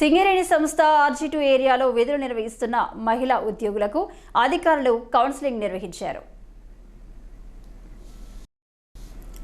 సింగరేణి సంస్థ RG two ఏరియాలో విధులు నిర్వహిస్తున్న మహిళా ఉద్యోగులకు అధికారులు కౌన్సిలింగ్ నిర్వహించారు.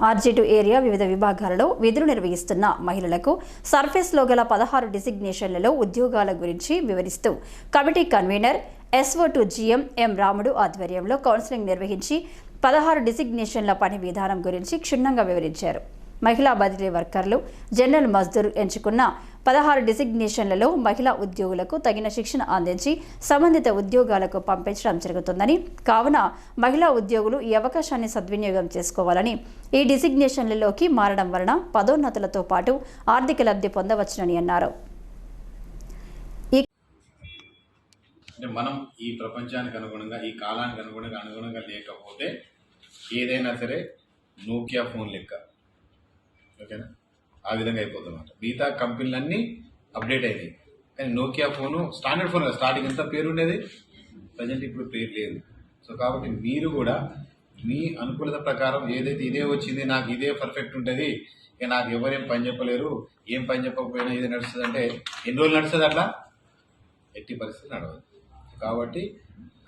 ఆర్జీ2 ఏరియా వివిధ విభాగాలలో విధులు నిర్వహిస్తున్న మహిళలకు సర్ఫేస్లో గల పదహారు డిసిగ్నేషన్లలో ఉద్యోగాల గురించి వివరిస్తూ committee convener SO to GM M Ramudu ఆధ్వర్యంలో కౌన్సిలింగ్ నిర్వహించి పదహారు డిసిగ్నేషన్ల పని విధానం గురించి క్షుణ్ణంగా వివరించారు. మహిళా బదిలీ వర్కర్లు జనరల్ మజ్దూర్ ఎంచుకున్న పదహారు డిసిగ్నేషన్లలో మహిళా ఉద్యోగులకు తగిన శిక్షణ అందించి సంబంధిత ఉద్యోగాలకు పంపించడం జరుగుతుందని కావున మహిళా ఉద్యోగులు ఈ అవకాశాన్ని సద్వినియోగం చేసుకోవాలని ఈ డిసిగ్నేషన్లలోకి మారడం వలన పదోన్నతులతో పాటు ఆర్థిక లబ్ధి పొందవచ్చునని అన్నారు. అంటే మనం ఈ ప్రపంచానికి అనుగుణంగా ఈ కాలానికి అనుగుణంగా అనుగుణంగా లేకపోతే ఏదైనా సరే నోకియా ఫోన్ లెక్క. ఓకేనా? ఆ విధంగా అయిపోతుంది అనమాట మిగతా కంపెనీలన్నీ అప్డేట్ అయినాయి. కానీ Nokia phone standard phone starting ఎంత పేరు ఉండేది ప్రజెంట్ ఇప్పుడు పేరు లేదు. సో కాబట్టి మీరు కూడా మీ అనుకూలత ప్రకారం ఏదైతే ఇదే వచ్చింది నాకు ఇదే పర్ఫెక్ట్ ఉంటుంది ఇక నాకు ఎవరేం పని చెప్పలేరు ఏం పని చెప్పకపోయినా ఇది నడుస్తుంది అంటే ఎన్ని రోజులు నడుస్తుంది అట్లా? ఎట్టి పరిస్థితి నడవదు. కాబట్టి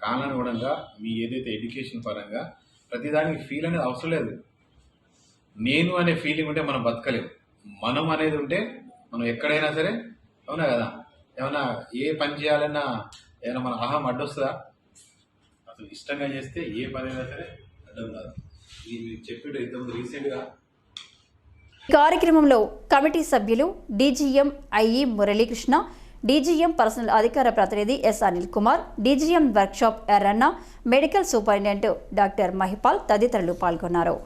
కాలానుగుణంగా మీ ఏదైతే ఎడ్యుకేషన్ పరంగా ప్రతిదానికి ఫీల్ అనేది అవసరం లేదు. నేను అనే ఫీలింగ్ ఉంటే మనం బతకలేము. మనం అనేది ఉంటే మనం ఎక్కడైనా సరే అవునా కదా? ఏమన్నా ఏ పని చేయాలన్నా ఏమైనా మన అహం అడ్డొస్తుందా? అసలు ఇష్టంగా చేస్తే ఏ పని అయినా సరే అడ్డం కాదు. ఇది మీకు చెప్పేటో ఇంతకుముందు రీసెంట్గా కార్యక్రమంలో కమిటీ సభ్యులు DGM IE Muralikrishna DGM personnel అధికార ప్రతినిధి S Anil Kumar DGM workshop Erranna medical superintendent doctor Mahipal తదితరులు పాల్గొన్నారు.